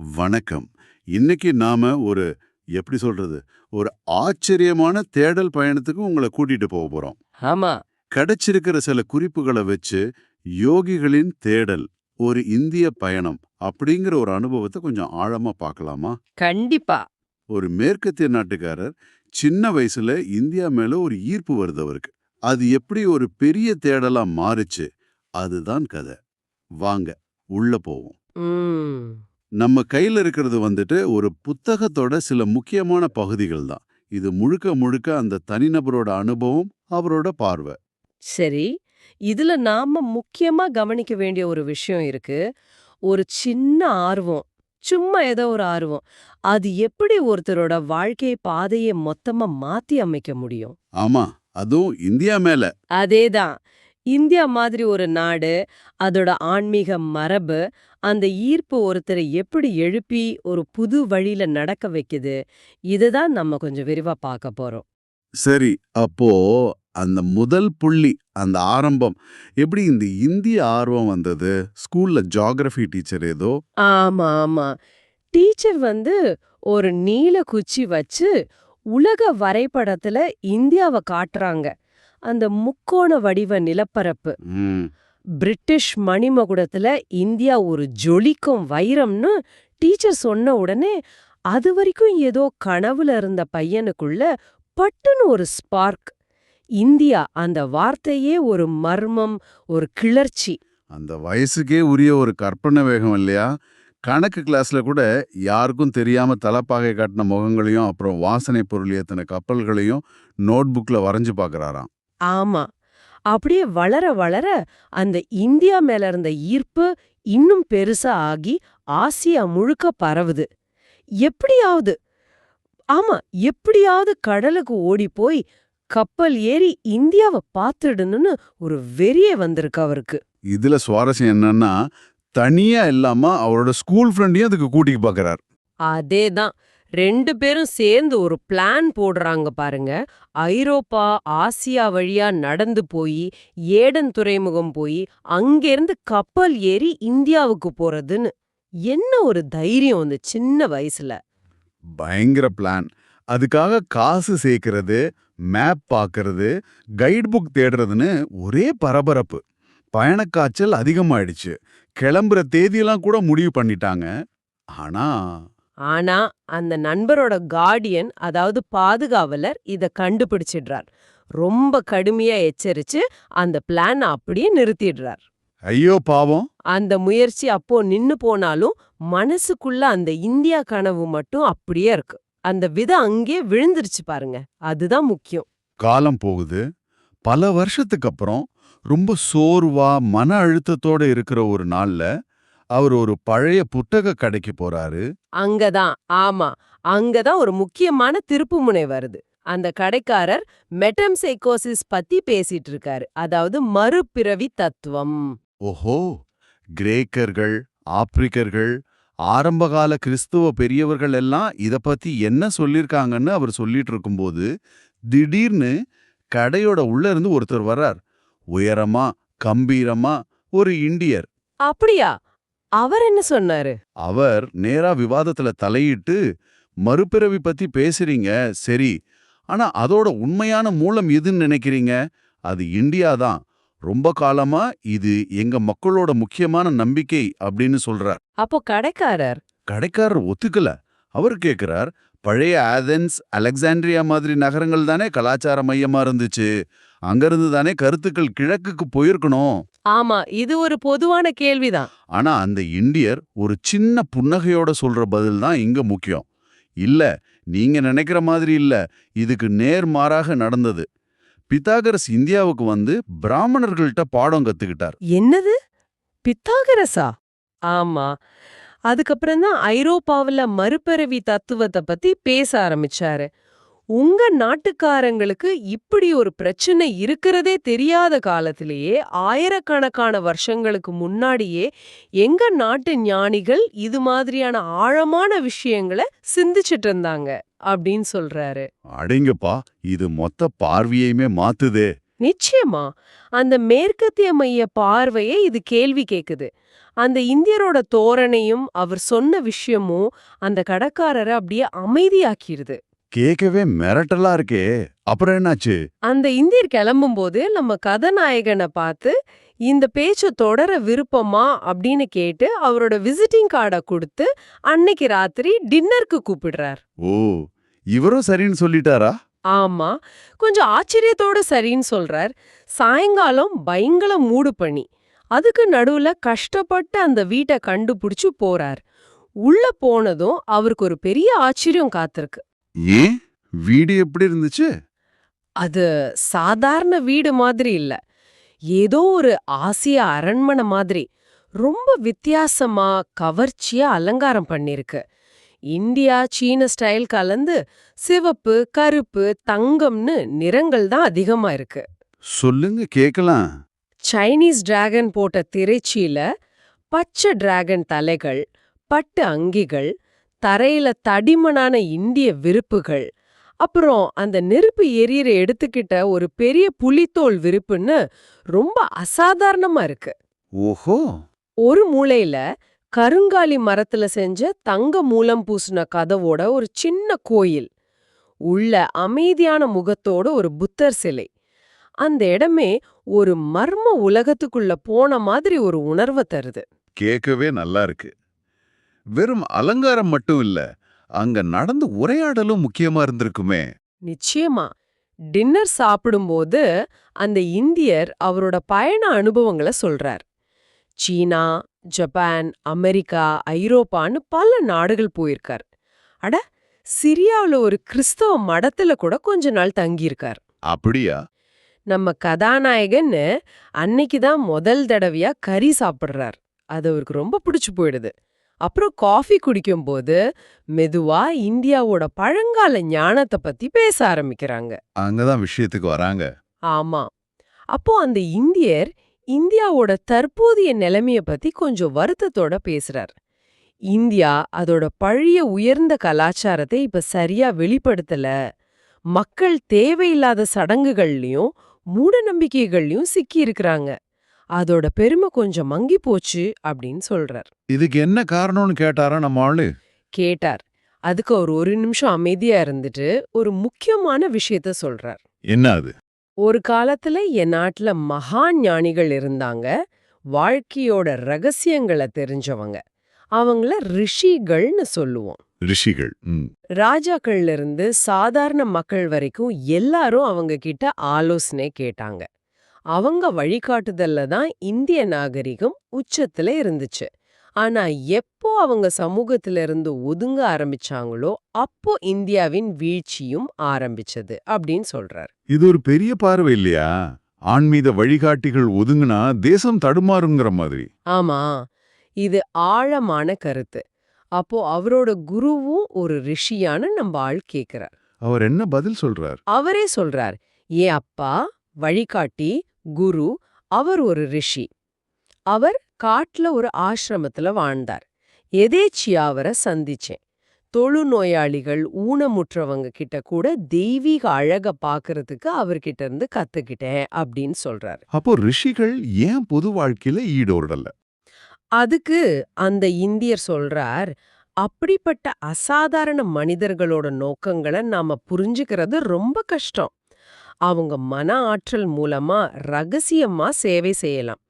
வணக்கம். இன்னைக்கு நாம ஒரு எப்படி சொல்றது ஒரு ஆச்சரியமான தேடல் பயணத்துக்கு உங்களை கூட்டிட்டு போக போறோம். ஆமா. கிடைச்சிருக்கிற சில குறிப்புகளை வச்சு யோகிகளின் தேடல் ஒரு இந்திய பயணம் அப்படிங்கிற ஒரு அனுபவத்தை கொஞ்சம் ஆழமா பார்க்கலாமா? கண்டிப்பா. ஒரு மேற்கத்திய நாட்டுக்காரர் சின்ன வயசுல இந்தியா மேல ஒரு ஈர்ப்பு வருது அவருக்கு. அது எப்படி ஒரு பெரிய தேடலா மாறுச்சு அதுதான் கதை. வாங்க உள்ள போவோம். நம்ம கையில இருக்கிறது வந்துட்டு ஒரு புத்தகத்தோட சில முக்கியமான பகுதிகள் தான். இது முழுக்க முழுக்க அந்த தனிநபரோட அனுபவம் அவரோட பார்வை. சரி. இதுல நாம முக்கியமா கவனிக்க வேண்டிய ஒரு விஷயம் இருக்கு. ஒரு சின்ன ஆர்வம் சும்மா ஏதோ ஒரு ஆர்வம் அது எப்படி ஒருத்தரோட வாழ்க்கை பாதையை மொத்தமா மாத்தி அமைக்க முடியும்? ஆமா அதுவும் இந்தியா மேல. அதேதான். இந்தியா மாதிரி ஒரு நாடு அதோட ஆன்மீக மரபு அந்த ஈர்ப்பு ஒருத்தரை எப்படி எழுப்பி ஒரு புது வழியில நடக்க வைக்குது இதுதான் நம்ம கொஞ்சம் விரிவா பார்க்க போறோம். சரி அப்போ அந்த முதல் புள்ளி அந்த ஆரம்பம் எப்படி இந்த இந்திய ஆர்வம் வந்தது? ஸ்கூல்ல ஜியாகிரபி டீச்சர் ஏதோ? ஆமா ஆமா. டீச்சர் வந்து ஒரு நீல குச்சி வச்சு உலக வரைபடத்துல இந்தியாவை காட்டுறாங்க. அந்த முக்கோண வடிவ நிலப்பரப்பு. ம், பிரிட்டிஷ் மணிமகுடத்துல இந்தியா ஒரு ஜொலிக்கும் வைரம்னு டீச்சர் சொன்ன உடனே அது வரைக்கும் ஏதோ கனவுல இருந்த பையனுக்குள்ள பட்டுன்னு ஒரு ஸ்பார்க். இந்தியா அந்த வார்த்தையே ஒரு மர்மம் ஒரு கிளர்ச்சி. அந்த வயசுக்கே உரிய ஒரு கற்பனை வேகம் இல்லையா? கணக்கு கிளாஸ்ல கூட யாருக்கும் தெரியாம தலப்பாகை காட்டின முகங்களையும் அப்புறம் வாசனை பொருள் ஏத்தின கப்பல்களையும் நோட்புக்ல வரைஞ்சு பார்க்கறாராம் ஆமா. அப்படியே வளர வளர அந்த இந்தியா மேல இருந்த ஈர்ப்பு இன்னும் பெருசா ஆகி ஆசியா முழுக்க பரவுது. எப்படியாவது ஆமா எப்படியாவது கடலுக்கு ஓடி போய் கப்பல் ஏறி இந்தியாவை பார்த்துடணும்னு ஒரு வெறியே வந்திருக்கு அவருக்கு. இதுல சுவாரஸ்யம் என்னன்னா தனியா இல்லாம அவரோட ஸ்கூல் ஃப்ரெண்டையும் அதுக்கு கூட்டிக்கு பார்க்கறார் அதேதான். ரெண்டு பேரும் சேர்ந்து ஒரு பிளான் போடுறாங்க பாருங்க. ஐரோப்பா ஆசியா வழியா நடந்து போய் ஏடன் துறைமுகம் போய் அங்கேருந்து கப்பல் ஏறி இந்தியாவுக்கு போறதுன்னு. என்ன ஒரு தைரியம் அந்த சின்ன வயசுல? பயங்கர பிளான் அதுக்காக காசு சேர்க்கறது மேப் பார்க்கறது கைட் புக் தேடுறதுன்னு ஒரே பரபரப்பு. பயணக்காய்ச்சல் அதிகமாயிடுச்சு. கிளம்புற தேதியெல்லாம் கூட முடிவு பண்ணிட்டாங்க. ஆனா ஆனா அந்த நண்பரோட கார்டியன் அதாவது பாதுகாவலர் இத கண்டுபிடிச்சிடுறார். ரொம்ப கடுமையா எச்சரிச்சு அந்த பிளான் அப்படியே நிறுத்திடுறார். ஐயோ பாவம். அந்த முயற்சி அப்போ நின்னு போனாலும் மனசுக்குள்ள அந்த இந்தியா கனவு மட்டும் அப்படியே இருக்கு. அந்த விதை அங்கே விழுந்துருச்சு பாருங்க. அதுதான் முக்கியம். காலம் போகுது. பல வருஷத்துக்கு அப்புறம் ரொம்ப சோர்வா மன அழுத்தத்தோட இருக்கிற ஒரு நாள்ல அவர் ஒரு பழைய புத்தக கடைக்கு போறாரு. அங்கதான். ஆமா. அங்கதான் ஒரு முக்கியமான திருப்புமுனை வருது. அந்த கடைக்காரர் மெட்டம்சைக்கோசிஸ் பத்தி பேசிட்டு இருக்காரு அதாவது மறுபிறவி தத்துவம். ஓஹோ! கிரேக்கர்கள் ஆப்பிரிக்கர்கள் ஆரம்பகால கிறிஸ்துவ பெரியவர்கள் எல்லாம் இத பத்தி என்ன சொல்லிருக்காங்கன்னு அவர் சொல்லிட்டு இருக்கும்போது திடீர்னு கடையோட உள்ள இருந்து ஒருத்தர் வர்றார். உயரமா கம்பீரமா ஒரு இந்தியர். அப்படியா? அவர் என்ன சொன்னாரு? அவர் நேரா விவாதத்துல தலையிட்டு மறுபிறவி பத்தி பேசுறீங்க சரி. ஆனா அதோட உண்மையான மூலம் எதுன்னு நினைக்கிறீங்க? அது இந்தியா தான். ரொம்ப காலமா இது எங்க மக்களோட முக்கியமான நம்பிக்கை அப்படின்னு சொல்றார். அப்போ கடைக்காரர்? கடைக்காரர் ஒத்துக்கல. அவர் கேக்குறார் பழைய ஆதென்ஸ் அலெக்சாண்ட்ரியா மாதிரி நகரங்கள் தானே கலாச்சார மையமா இருந்துச்சு. அங்கிருந்து தானே கருத்துக்கள் கிழக்குக்கு போயிருக்கணும். ஆமா இது ஒரு பொதுவான கேள்விதான். ஆனா அந்த இந்தியர் ஒரு சின்ன புன்னகையோட சொல்ற பதில் தான் இங்க முக்கியம். இல்ல நீங்க நினைக்கிற மாதிரி இல்ல. இதுக்கு நேர்மாறாக நடந்தது. பித்தாகரஸ் இந்தியாவுக்கு வந்து பிராமணர்கள்ட்ட பாடம் கத்துக்கிட்டார். என்னது? பித்தாகரஸா ஆமா. அதுக்கப்புறம் தான் ஐரோப்பாவுல மறுபிறவி தத்துவத்தை பத்தி பேச ஆரம்பிச்சாரு. உங்க நாட்டுக்காரங்களுக்கு இப்படி ஒரு பிரச்சனை இருக்கிறதே தெரியாத காலத்திலேயே ஆயிரக்கணக்கான வருஷங்களுக்கு முன்னாடியே எங்க நாட்டு ஞானிகள் இது மாதிரியான ஆழமான விஷயங்களை சிந்திச்சிட்டு இருந்தாங்க அப்படின்னு சொல்றாரு. அடேங்கப்பா இது மொத்த பார்வையுமே மாத்துதே. நிச்சயமா அந்த மேற்கத்திய மைய பார்வையே இது கேள்வி கேக்குது. அந்த இந்தியரோட தோரணையும் அவர் சொன்ன விஷயமும் அந்த கடைக்காரரை அப்படியே அமைதியாக்கிருது. கேட்கவே மிரட்டலா இருக்கே. அப்புறம் என்னாச்சு? அந்த இந்தியர் கிளம்பும்போது நம்ம கதாநாயகனை பார்த்து இந்த பேச்ச தொடர விருப்பமா? அப்படின்னு கேட்டு அவரோட விசிட்டிங் கார்டை கொடுத்து அன்னைக்கு ராத்திரி டின்னருக்கு கூப்பிடுறார். ஓ இவரும் சரின்னு சொல்லிட்டாரா? ஆமா கொஞ்சம் ஆச்சரியத்தோட சரின்னு சொல்றார். சாயங்காலம் பயங்கர மூடு பண்ணி அதுக்கு நடுவுல கஷ்டப்பட்டு அந்த வீட்டை கண்டுபிடிச்சு போறார். உள்ள போனதும் அவருக்கு ஒரு பெரிய ஆச்சரியம் காத்திருக்கு. ஏன்? வீடு எப்படி இருந்துச்சு? அது சாதாரண வீடு மாதிரி இல்ல. ஏதோ ஒரு ஆசிய அரண்மனை மாதிரி. ரொம்ப வித்தியாசமா கவர்ச்சியா அலங்காரம் பண்ணிருக்கு. இந்தியா சீன ஸ்டைல் கலந்து சிவப்பு கருப்பு தங்கம்னு நிறங்கள் தான் அதிகமா இருக்கு. சொல்லுங்க கேக்கலாம். சைனீஸ் டிராகன் போட்ட திரைச்சியில பச்சை டிராகன் தலைகள் பட்டு அங்கிகள் தரையில தடிமனான இந்திய விருப்புகள். அப்புறம் அந்த நெருப்பு எரியற எடுத்துக்கிட்ட ஒரு பெரிய புலித்தோல் விருப்புன்னு ரொம்ப அசாதாரணமா இருக்கு. ஓஹோ! ஒரு மூலையில கருங்காலி மரத்துல செஞ்ச தங்க மூலம் பூசின கதவோட ஒரு சின்ன கோயில். உள்ள அமைதியான முகத்தோட ஒரு புத்தர் சிலை. அந்த இடமே ஒரு மர்ம உலகத்துக்குள்ள போன மாதிரி ஒரு உணர்வை தருது. கேட்கவே நல்லா இருக்கு. வெறும் அலங்காரம் மட்டும் இல்ல அங்க நடந்த உரையாடலும் முக்கியமா இருந்திருக்குமே. நிச்சயமா. டின்னர் சாப்பிடும்போது அந்த இந்தியர் அவரோட பயண அனுபவங்களை சொல்றார். சீனா ஜப்பான் அமெரிக்கா ஐரோப்பான்னு பல நாடுகள் போயிருக்கார். அட சிரியாவுல ஒரு கிறிஸ்தவ மடத்துல கூட கொஞ்ச நாள் தங்கியிருக்கார். அப்படியா? நம்ம கதாநாயகன்னு அன்னைக்கு தான் முதல் தடவையா கறி சாப்பிடுறார். அது அவருக்கு ரொம்ப பிடிச்சு போயிடுது. அப்புறம் காஃபி குடிக்கும்போது மெதுவா இந்தியாவோட பழங்கால ஞானத்தை பத்தி பேச ஆரம்பிக்கிறாங்க. அங்கதான் விஷயத்துக்கு வராங்க. ஆமா. அப்போ அந்த இந்தியர் இந்தியாவோட தற்போதைய நிலைமைய பத்தி கொஞ்சம் வருத்தத்தோட பேசுறார். இந்தியா அதோட பழைய உயர்ந்த கலாச்சாரத்தை இப்ப சரியா வெளிப்படுத்தல. மக்கள் தேவையில்லாத சடங்குகள்லயும் மூட நம்பிக்கைகள்லயும் சிக்கி இருக்கிறாங்க அதோட பெருமை கொஞ்சம் மங்கி போச்சு அப்படின்னு சொல்றார். இதுக்கு என்ன காரணம்னு கேட்டாரா நம்ம ஆளு? கேட்டார். அதுக்கு அவர் ஒரு நிமிஷம் அமைதியா இருந்துட்டு ஒரு முக்கியமான விஷயத்த சொல்றார். என்ன அது? ஒரு காலத்துல என் நாட்டுல மகான் ஞானிகள் இருந்தாங்க. வாழ்க்கையோட ரகசியங்களை தெரிஞ்சவங்க. அவங்கள ரிஷிகள்னு சொல்லுவோம். ரிஷிகள். ராஜாக்கள்ல இருந்து சாதாரண மக்கள் வரைக்கும் எல்லாரும் அவங்க கிட்ட ஆலோசனை கேட்டாங்க. அவங்க வழிகாட்டுதல்ல தான் இந்திய நாகரிகம் உச்சத்துல இருந்துச்சு. ஆனா எப்போ அவங்க சமூகத்துல இருந்து ஒதுங்க ஆரம்பிச்சாங்களோ அப்போ இந்தியாவின் வீழ்ச்சியும் ஆரம்பிச்சது அப்படின்னு சொல்றார். இது ஒரு பெரிய பார்வை இல்லையா? ஆன்மீக வழிகாட்டிகள் ஒதுங்குனா தேசம் தடுமாறுங்கிற மாதிரி. ஆமா இது ஆழமான கருத்து. அப்போ அவரோட குருவும் ஒரு ரிஷியான்னு நம்ம ஆள் கேக்குறார். அவர் என்ன பதில் சொல்றார்? அவரே சொல்றார் ஏ அப்பா வழிகாட்டி குரு அவர் ஒரு ரிஷி. அவர் காட்டுல ஒரு ஆசிரமத்துல வாழ்ந்தார். எதேச்சியா அவரை சந்திச்சேன். தொழுநோயாளிகள் ஊனமுற்றவங்க கிட்ட கூட தெய்வீக அழக பாக்குறதுக்கு அவர்கிட்ட இருந்து கத்துக்கிட்டேன் அப்படின்னு சொல்றார். அப்போ ரிஷிகள் ஏன் பொது வாழ்க்கையில ஈடோடல? அதுக்கு அந்த இந்தியர் சொல்றார் அப்படிப்பட்ட அசாதாரண மனிதர்களோட நோக்கங்களை நாம புரிஞ்சுக்கிறது ரொம்ப கஷ்டம். அவங்க மன ஆற்றல் மூலமா ரகசியமா சேவை செய்யலாம்.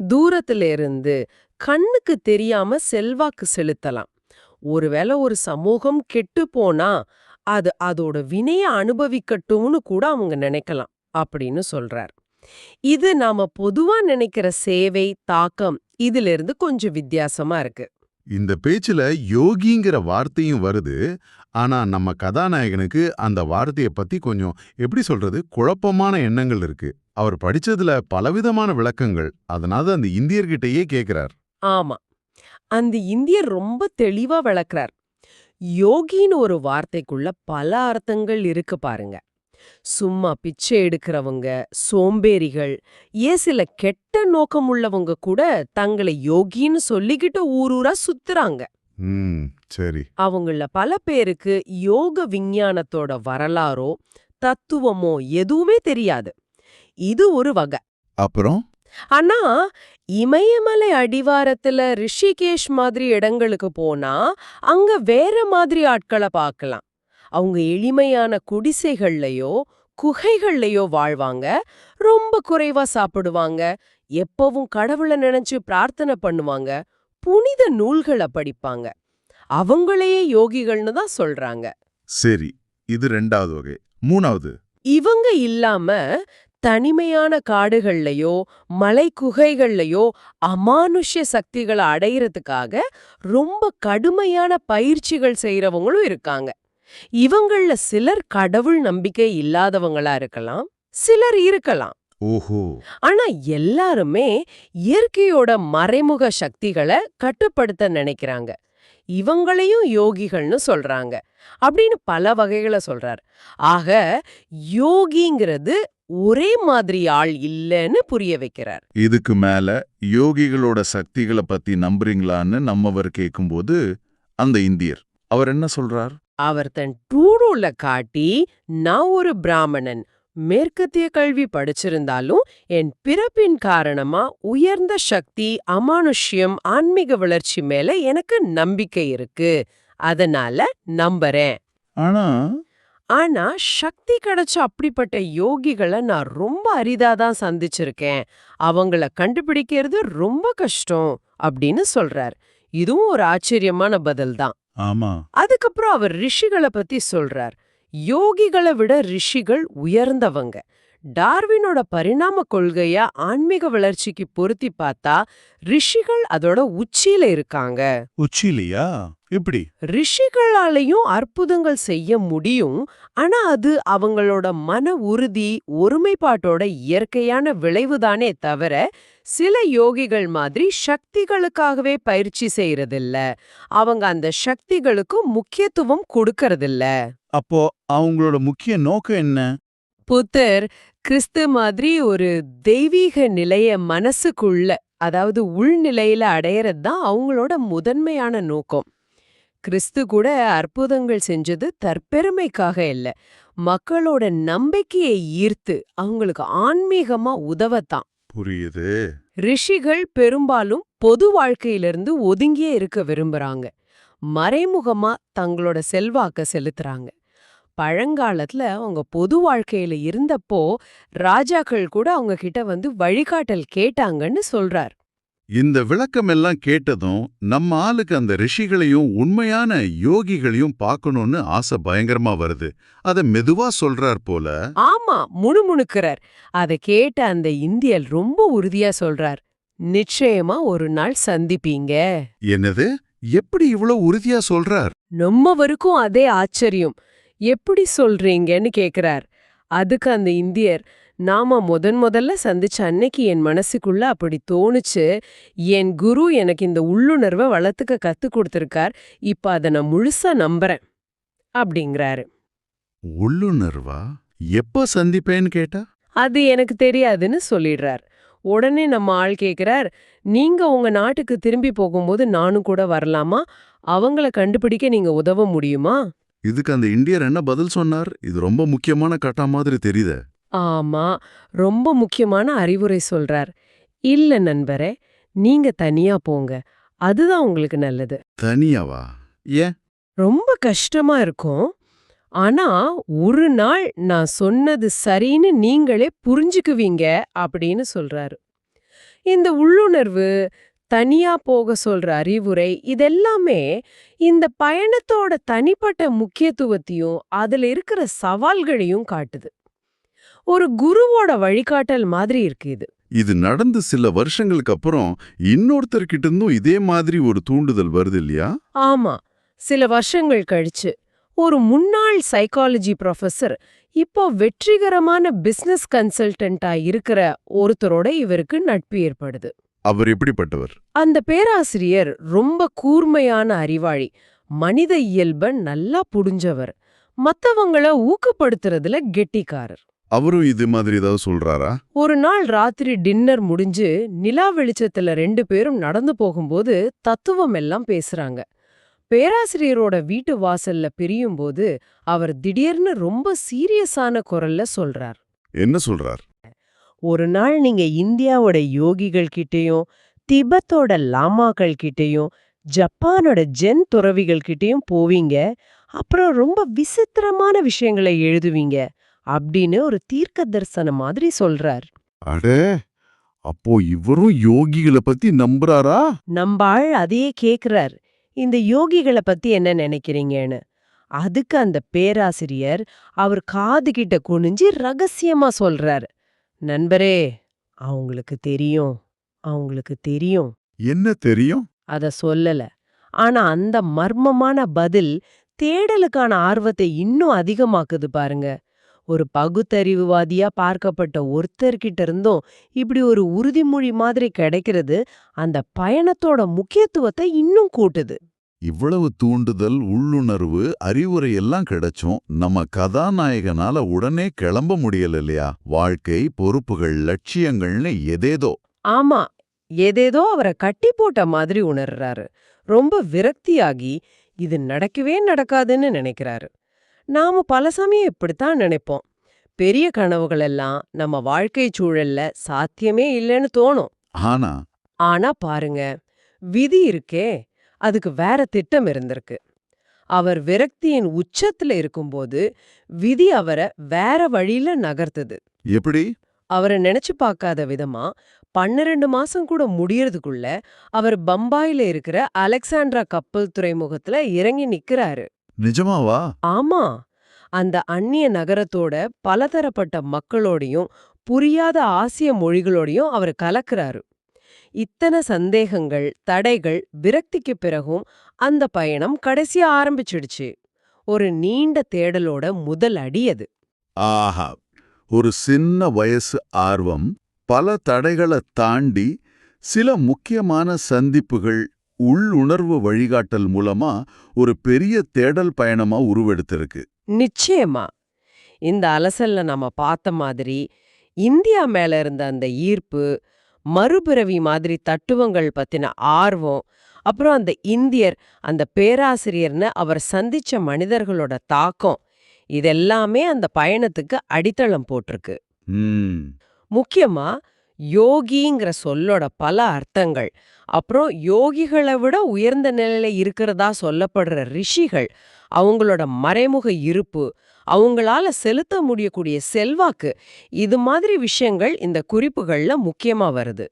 தூரத்துல இருந்து கண்ணுக்கு தெரியாம செல்வாக்கு செலுத்தலாம். ஒருவேளை ஒரு சமூகம் கெட்டு போனா அது அதோட வினைய அனுபவிக்கட்டும்னு கூட அவங்க நினைக்கலாம் அப்படின்னு சொல்றார். இது நாம பொதுவா நினைக்கிற சேவை தாக்கம் இதிலிருந்து கொஞ்சம் வித்தியாசமா இருக்கு. இந்த பேச்சுல யோகிங்கிற வார்த்தையும் வருது. ஆனா நம்ம கதாநாயகனுக்கு அந்த வார்த்தைய பத்தி கொஞ்சம் எப்படி சொல்றது? குழப்பமான எண்ணங்கள் இருக்கு. அவர் படிச்சதுல பலவிதமான விளக்கங்கள். அதனால அந்த இந்தியர்கிட்டயே கேக்குறார். ஆமா. அந்த இந்தியர் ரொம்ப தெளிவா விளக்குறார். யோகின்னு ஒரு வார்த்தைக்குள்ள பல அர்த்தங்கள் இருக்கு பாருங்க. சும்மா பிச்சை எடுக்கிறவங்க சோம்பேறிகள் ஏன் சில கெட்ட நோக்கம் உள்ளவங்க கூட தங்களை யோகின்னு சொல்லிக்கிட்டு ஊரூரா சுத்துறாங்க. சரி. அவங்கள பல பேருக்கு யோக விஞ்ஞானத்தோட வரலாறோ தத்துவமோ எதுவுமே தெரியாது. இது ஒரு வகை. அப்புறம்? ஆனா இமயமலை அடிவாரத்துல ரிஷிகேஷ் மாதிரி இடங்களுக்கு போனா அங்க வேற மாதிரி ஆட்களை பார்க்கலாம். அவங்க எளிமையான குடிசைகள்லயோ குகைகள்லயோ வாழ்வாங்க. ரொம்ப குறைவா சாப்பிடுவாங்க. எப்பவும் கடவுளை நினைச்சு பிரார்த்தனை பண்ணுவாங்க. புனித நூல்களை படிப்பாங்க. அவங்களையே யோகிகள்னு தான் சொல்றாங்க. சரி இது ரெண்டாவது வகை. மூணாவது. இவங்க இல்லாம தனிமையான காடுகள்லயோ மலை குகைகள்லயோ அமானுஷ்ய சக்திகளை அடையறதுக்காக ரொம்ப கடுமையான பயிற்சிகள் செய்யறவங்களும் இருக்காங்க. இவங்கள சிலர் கடவுள் நம்பிக்கை இல்லாதவங்களா இருக்கலாம் சிலர் இருக்கலாம். ஓஹோ. ஆனா எல்லாருமே இயற்கையோட மறைமுக சக்திகளை கட்டுப்படுத்த நினைக்கிறாங்க. இவங்களையும் யோகிகள்னு சொல்றாங்க அப்படின்னு பல வகைகளை சொல்றார். ஆக யோகிங்கிறது ஒரே மாதிரி ஆள் இல்லைன்னு புரிய வைக்கிறார். இதுக்கு மேல யோகிகளோட சக்திகளை பத்தி நம்புறீங்களான்னு நம்மவர் கேட்கும்போது அந்த இந்தியர் அவர் என்ன சொல்றார்? அவர் தன் டூடூல காட்டி நான் ஒரு பிராமணன். மேற்கத்திய கல்வி படிச்சிருந்தாலும் என் பிறப்பின் காரணமா உயர்ந்த சக்தி அமானுஷ்யம் ஆன்மீக வளர்ச்சி மேல எனக்கு நம்பிக்கை இருக்கு. அதனால நம்புறேன். ஆனா? ஆனா சக்தி கிடைச்ச அப்படிப்பட்ட யோகிகளை நான் ரொம்ப அரிதாதான் சந்திச்சிருக்கேன். அவங்கள கண்டுபிடிக்கிறது ரொம்ப கஷ்டம் அப்படின்னு சொல்றார். இதுவும் ஒரு ஆச்சரியமான பதில் தான். ஆமா. அதுக்கப்புறம் அவர் ரிஷிகளை பத்தி சொல்றார். யோகிகளை விட ரிஷிகள் உயர்ந்தவங்க. டார்வினோட பரிணாம கொள்கைய ஆன்மீக வளர்ச்சிக்கு பொருத்தி பார்த்தா ரிஷிகள் அதோட உச்சியில இருக்காங்க. உச்சிலியா இப்படி ரிஷிகளாலையும் அற்புதங்கள் செய்ய முடியும் ஆனா அது அவங்களோட மன உறுதி ஒருமைப்பாட்டோட இயற்கையான விளைவுதானே தவிர சில யோகிகள் மாதிரி சக்திகளுக்காகவே பயிற்சி செய்யறதில்ல அவங்க அந்த சக்திகளுக்கு முக்கியத்துவம் கொடுக்கறதில்ல. அப்போ அவங்களோட முக்கிய நோக்கம் என்ன? புத்தர் கிறிஸ்து மாதிரி ஒரு தெய்வீக நிலைய மனசுக்குள்ள அதாவது உள்நிலையில அடையறது தான் அவங்களோட முதன்மையான நோக்கம். கிறிஸ்து கூட அற்புதங்கள் செஞ்சது தற்பெருமைக்காக இல்ல. மக்களோட நம்பிக்கையை ஈர்த்து அவங்களுக்கு ஆன்மீகமா உதவத்தான். புரியுது. ரிஷிகள் பெரும்பாலும் பொது வாழ்க்கையிலிருந்து ஒதுங்கியே இருக்க விரும்புறாங்க. மறைமுகமா தங்களோட செல்வாக்க செலுத்துறாங்க. பழங்காலத்துல அவங்க பொது வாழ்க்கையில இருந்தப்போ ராஜாக்கள் கூட அவங்க கிட்ட வந்து வழிகாட்டல் கேட்டாங்கன்னு சொல்றார். இந்த விளக்கம் எல்லாம் கேட்டதும் நம்ம ஆளுக்கு அந்த ரிஷிகளையும் உண்மையான யோகிகளையும் பார்க்கணும்னு ஆசை பயங்கரமா வருது. அத மெதுவா சொல்றார் போல. ஆமா முணுமுணுக்கிறார். அதை கேட்ட அந்த இந்தியல் ரொம்ப உறுதியா சொல்றார். நிச்சயமா ஒரு நாள் சந்திப்பீங்க. என்னது? எப்படி இவ்வளவு உறுதியா சொல்றார்? நம்மவருக்கும் அதே ஆச்சரியம். எப்படி சொல்றீங்கன்னு கேக்குறார். அதுக்கு அந்த இந்தியர் நாம முதன் முதல்ல சந்திச்ச அன்னைக்கு என் மனசுக்குள்ள அப்படி தோணுச்சு. என் குரு எனக்கு இந்த உள்ளுணர்வை வளர்த்துக்க கத்து கொடுத்திருக்கார். இப்ப அதை நான் முழுசா நம்புறேன். அப்படிங்கிறாரு. உள்ளுணர்வா? எப்ப சந்திப்பேன்னு கேட்டா? அது எனக்கு தெரியாதுன்னு சொல்லிடுறார். உடனே நம்ம ஆள் கேக்குறார் நீங்க உங்க நாட்டுக்கு திரும்பி போகும்போது நானும் கூட வரலாமா? அவங்கள கண்டுபிடிக்க நீங்க உதவ முடியுமா? இதுக்கு அந்த இந்தியர் என்ன பதில் சொன்னார்? இது ரொம்ப முக்கியமான கட்டா மாதிரி தெரியுதே. ஆமா ரொம்ப முக்கியமான அறிவுரை சொல்றார். இல்ல நண்பரே நீங்க தனியா போங்க. அதுதான் உங்களுக்கு நல்லது. தனியாவா? ஏன்? ரொம்ப கஷ்டமா இருக்கும். ஆனா ஒரு நாள் நான் சொன்னது சரின்னு நீங்களே புரிஞ்சுக்குவீங்க அப்படின்னு சொல்றாரு. இந்த உள்ளுணர்வு தனியா போக சொல்ற அறிவுரை இதெல்லாமே இந்த பயணத்தோட தனிப்பட்ட முக்கியத்துவத்தையும் அதுல இருக்கிற சவால்களையும் காட்டுது. ஒரு குருவோட வழிகாட்டல் மாதிரி இருக்கு இது. இது நடந்து சில வருஷங்களுக்கு அப்புறம் இன்னொருத்தர்கிட்ட இருந்தும் இதே மாதிரி ஒரு தூண்டுதல் வருது இல்லையா? ஆமா சில வருஷங்கள் கழிச்சு. ஒரு முன்னாள் சைக்காலஜி ப்ரொஃபசர் இப்போ வெற்றிகரமான பிசினஸ் கன்சல்டன்டா இருக்கிற ஒருத்தரோட இவருக்கு நட்பு ஏற்படுது. அவர் எப்படிப்பட்டவர்? அந்த பேராசிரியர் ரொம்ப கூர்மையான அறிவாளி. மனித இயல்ப நல்லா புடிஞ்சவர். மத்தவங்கள ஊக்கப்படுத்துறதுல கெட்டிக்காரர். அவரும் இது மாதிரி ஏதாவது சொல்றாரா? ஒரு நாள் ராத்திரி டின்னர் முடிஞ்சு நிலா வெளிச்சத்துல ரெண்டு பேரும் நடந்து போகும்போது தத்துவம் எல்லாம் பேசுறாங்க. பேராசிரியரோட வீட்டு வாசல்ல பிரியும்போது அவர் திடீர்னு ரொம்ப சீரியஸான குரல்ல சொல்றார். என்ன சொல்றார்? ஒரு நாள் நீங்க இந்தியாவோட யோகிகள் கிட்டயும் திபெத்தோட லாமாக்கள் கிட்டயும் ஜப்பானோட ஜென் துறவிகள் கிட்டயும் போவீங்க. அப்புறம் ரொம்ப விசித்திரமான விஷயங்களை எழுதுவீங்க அப்படின்னு ஒரு தீர்க்க தரிசனம் மாதிரி சொல்றார். அட! அப்போ இவரும் யோகிகளை பத்தி நம்புறாரா? நம்ம ஆள் அதையே கேக்குறார். இந்த யோகிகளை பத்தி என்ன நினைக்கிறீங்கன்னு. அதுக்கு அந்த பேராசிரியர் அவர் காது கிட்ட குனிஞ்சு ரகசியமா சொல்றார். நண்பரே அவங்களுக்கு தெரியும் அவங்களுக்கு தெரியும். என்ன தெரியும்? அத சொல்லல. ஆனா அந்த மர்மமான பதில் தேடலுக்கான ஆர்வத்தை இன்னும் அதிகமாக்குது பாருங்க. ஒரு பகுத்தறிவுவாதியா பார்க்கப்பட்ட ஒருத்தர்கிட்ட இருந்தும் இப்படி ஒரு உறுதிமொழி மாதிரி கிடைக்கிறது அந்த பயணத்தோட முக்கியத்துவத்தை இன்னும் கூட்டுது. இவ்வளவு தூண்டுதல் உள்ளுணர்வு அறிவுரை எல்லாம் கிடைச்சும் நம்ம கதாநாயகனால உடனே கிளம்ப முடியல இல்லையா வாழ்க்கை பொறுப்புகள் லட்சியங்கள்னு எதேதோ. ஆமா ஏதேதோ அவரை கட்டி போட்ட மாதிரி உணர்றாரு. ரொம்ப விரக்தியாகி இது நடக்கவே நடக்காதுன்னு நினைக்கிறாரு. நாம பல சமயம் இப்படித்தான் நினைப்போம். பெரிய கனவுகள் எல்லாம் நம்ம வாழ்க்கை சூழல்ல சாத்தியமே இல்லைன்னு தோணும். ஆனா. ஆனா பாருங்க விதி இருக்கே. அதுக்கு வேற திட்டம் இருந்திருக்கு. அவர் விரக்தியின் உச்சத்துல இருக்கும்போது விதி அவரை வேற வழியில நகர்த்துது. எப்படி? அவரை நினைச்சு பார்க்காத விதமா பன்னிரண்டு மாசம் கூட முடியறதுக்குள்ள அவர் பம்பாயில இருக்கிற அலெக்சாண்ட்ரா கப்பல் துறைமுகத்துல இறங்கி நிக்கிறாரு. நிஜமாவா? ஆமா. அந்த அந்நிய நகரத்தோட பலதரப்பட்ட மக்களோடையும் புரியாத ஆசிய மொழிகளோடையும் அவர் கலக்குறாரு. இத்தனை சந்தேகங்கள் தடைகள் விரக்திக்கு பிறகும் அந்த பயணம் கடைசியா ஆரம்பிச்சிடுச்சு. ஒரு நீண்ட தேடலோட முதல் அடி அது. ஆஹா! ஒரு சின்ன வயசு ஆர்வம் பல தடைகளை தாண்டி சில முக்கியமான சந்திப்புகள் உள்ளுணர்வு வழிகாட்டல் மூலமா ஒரு பெரிய தேடல் பயணமா உருவெடுத்திருக்கு. நிச்சயமா. இந்த அலசல்ல நாம பார்த்த மாதிரி இந்தியா மேல இருந்த அந்த ஈர்ப்பு மறுபிறவி மாதிரி தத்துவங்கள் பத்தின ஆர்வம் அப்புறம் அந்த இந்தியர் அந்த பேராசிரியர்னு அவர் சந்திச்ச மனிதர்களோட தாக்கம் இதெல்லாமே அந்த பயணத்துக்கு அடித்தளம் போட்டிருக்கு. முக்கியமா யோகிங்கிற சொல்லோட பல அர்த்தங்கள். அப்புறம் யோகிகளை விட உயர்ந்த நிலையில இருக்கிறதா சொல்லப்படுற ரிஷிகள் அவங்களோட மறைமுக இருப்பு அவங்களால செலுத்த முடியக்கூடிய செல்வாக்கு இது மாதிரி விஷயங்கள் இந்த குறிப்புகள்ல முக்கியமா வருது.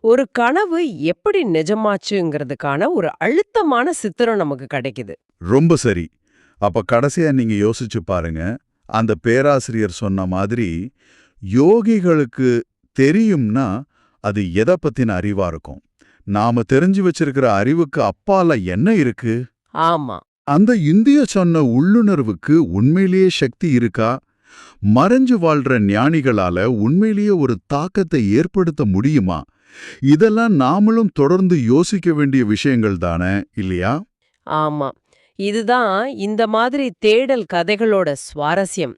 ஒரு கனவு எப்படி நிஜமாச்சுங்கிறதுக்கான ஒரு அழுத்தமான சித்திரம் நமக்கு கிடைக்குது. ரொம்ப சரி. அப்ப கடைசியா நீங்க யோசிச்சு பாருங்க. அந்த பேராசிரியர் சொன்ன மாதிரி யோகிகளுக்கு தெரியும்னா அது எதை பத்தின அறிவா இருக்கும்? நாம தெரிஞ்சு வச்சிருக்கிற அறிவுக்கு அப்பால என்ன இருக்கு? ஆமா. அந்த இந்திய சொன்ன உள்ளுணர்வுக்கு உண்மையிலேயே சக்தி இருக்கா? மறைஞ்சு வாழ்ற ஞானிகளால உண்மையிலேயே ஒரு தாக்கத்தை ஏற்படுத்த முடியுமா? இதெல்லாம் நாமளும் தொடர்ந்து யோசிக்க வேண்டிய விஷயங்கள் தானே இல்லையா? ஆமா. இதுதான் இந்த மாதிரி தேடல் கதைகளோட சுவாரஸ்யம்.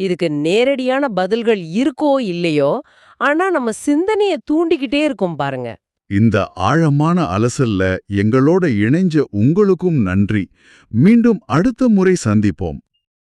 இதுக்கு நேரடியான பதில்கள் இருக்கோ இல்லையோ ஆனா நம்ம சிந்தனைய தூண்டிக்கிட்டே இருக்கும் பாருங்க. இந்த ஆழமான அலசல்ல எங்களோட இணைஞ்ச உங்களுக்கும் நன்றி. மீண்டும் அடுத்த முறை சந்திப்போம்.